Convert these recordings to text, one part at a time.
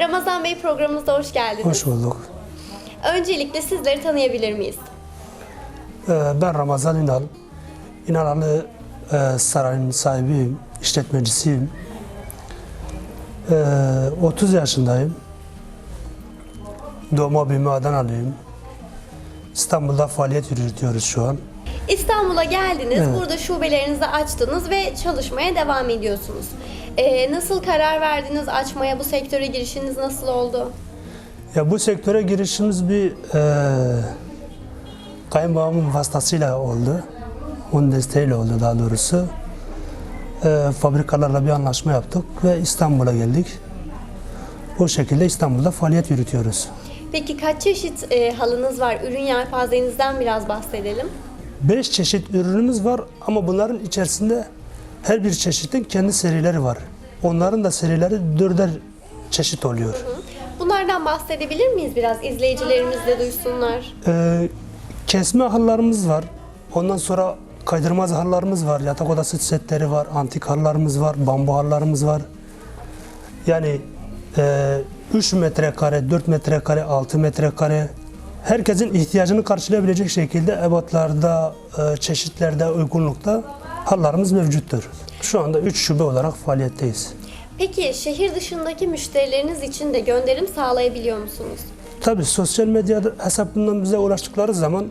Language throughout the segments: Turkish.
Ramazan Bey programımıza hoş geldiniz. Hoş bulduk. Öncelikle sizleri tanıyabilir miyiz? Ee, Ben Ramazan İnal. İnalalı e, Sarayı'nın sahibiyim, işletmecisiyim. Ee, 30 yaşındayım. Doğma büyüme Adanalıyım. İstanbul'da faaliyet yürütüyoruz şu an. İstanbul'a geldiniz, Evet. burada şubelerinizi açtınız ve çalışmaya devam ediyorsunuz. Ee, nasıl karar verdiniz açmaya, bu sektöre girişiniz nasıl oldu? Ya bu sektöre girişimiz bir e, kayınbabamın vasıtasıyla oldu. Onun desteğiyle oldu daha doğrusu. E, fabrikalarla bir anlaşma yaptık ve İstanbul'a geldik. O şekilde İstanbul'da faaliyet yürütüyoruz. Peki kaç çeşit e, halınız var? Ürün yelpazenizden biraz bahsedelim. Beş çeşit ürünümüz var ama bunların içerisinde her bir çeşitin kendi serileri var. Onların da serileri dörder çeşit oluyor. Bunlardan bahsedebilir miyiz biraz? İzleyicilerimiz de duysunlar. Ee, kesme hallarımız var. Ondan sonra kaydırmaz hallarımız var. Yatak odası setleri var. Antik hallarımız var. Bambu hallarımız var. Yani e, 3 metrekare, 4 metrekare, 6 metrekare herkesin ihtiyacını karşılayabilecek şekilde ebatlarda, e, çeşitlerde, uygunlukta hallarımız mevcuttur. Şu anda 3 şube olarak faaliyetteyiz. Peki şehir dışındaki müşterileriniz için de gönderim sağlayabiliyor musunuz? Tabii sosyal medya hesabından bize ulaştıkları zaman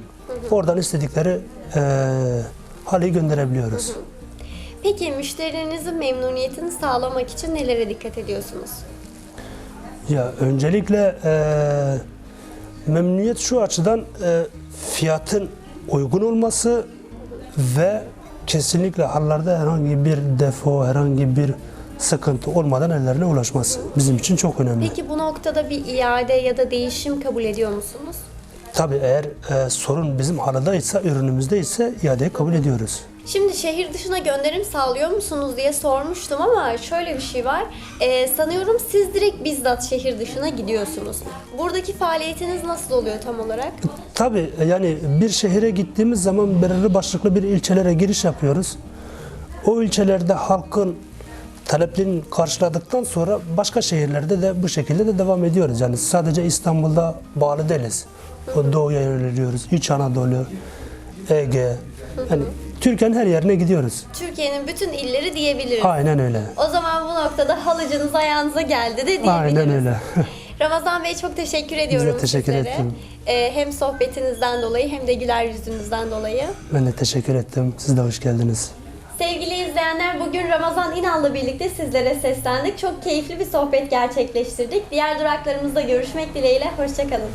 oradan istedikleri e, hali gönderebiliyoruz. Peki müşterilerinizin memnuniyetini sağlamak için nelere dikkat ediyorsunuz? Ya öncelikle e, memnuniyet şu açıdan e, fiyatın uygun olması ve kesinlikle hallarda herhangi bir defo, herhangi bir sıkıntı olmadan ellerine ulaşması bizim için çok önemli. Peki bu noktada bir iade ya da değişim kabul ediyor musunuz? Tabii eğer e, sorun bizim halıdaysa, ürünümüzde ise iadeyi kabul ediyoruz. Şimdi şehir dışına gönderim sağlıyor musunuz diye sormuştum ama şöyle bir şey var. Ee, sanıyorum siz direkt bizzat şehir dışına gidiyorsunuz. Buradaki faaliyetiniz nasıl oluyor tam olarak? Tabii yani bir şehire gittiğimiz zaman belirli başlıklı bir ilçelere giriş yapıyoruz. O ilçelerde halkın taleplerini karşıladıktan sonra başka şehirlerde de bu şekilde de devam ediyoruz. Yani sadece İstanbul'da bağlı değiliz. O doğuya yöneliyoruz. İç Anadolu, Ege. Yani Türkiye'nin her yerine gidiyoruz. Türkiye'nin bütün illeri diyebiliriz. Aynen öyle. O zaman bu noktada halıcınız ayağınıza geldi de diyebiliriz. Aynen öyle. Ramazan Bey çok teşekkür ediyorum teşekkür sizlere. ettim. Ee, hem sohbetinizden dolayı hem de güler yüzünüzden dolayı. ben de teşekkür ettim. Siz de hoş geldiniz. Sevgili izleyenler bugün Ramazan İnal'la birlikte sizlere seslendik. Çok keyifli bir sohbet gerçekleştirdik. Diğer duraklarımızda görüşmek dileğiyle. Hoşçakalın.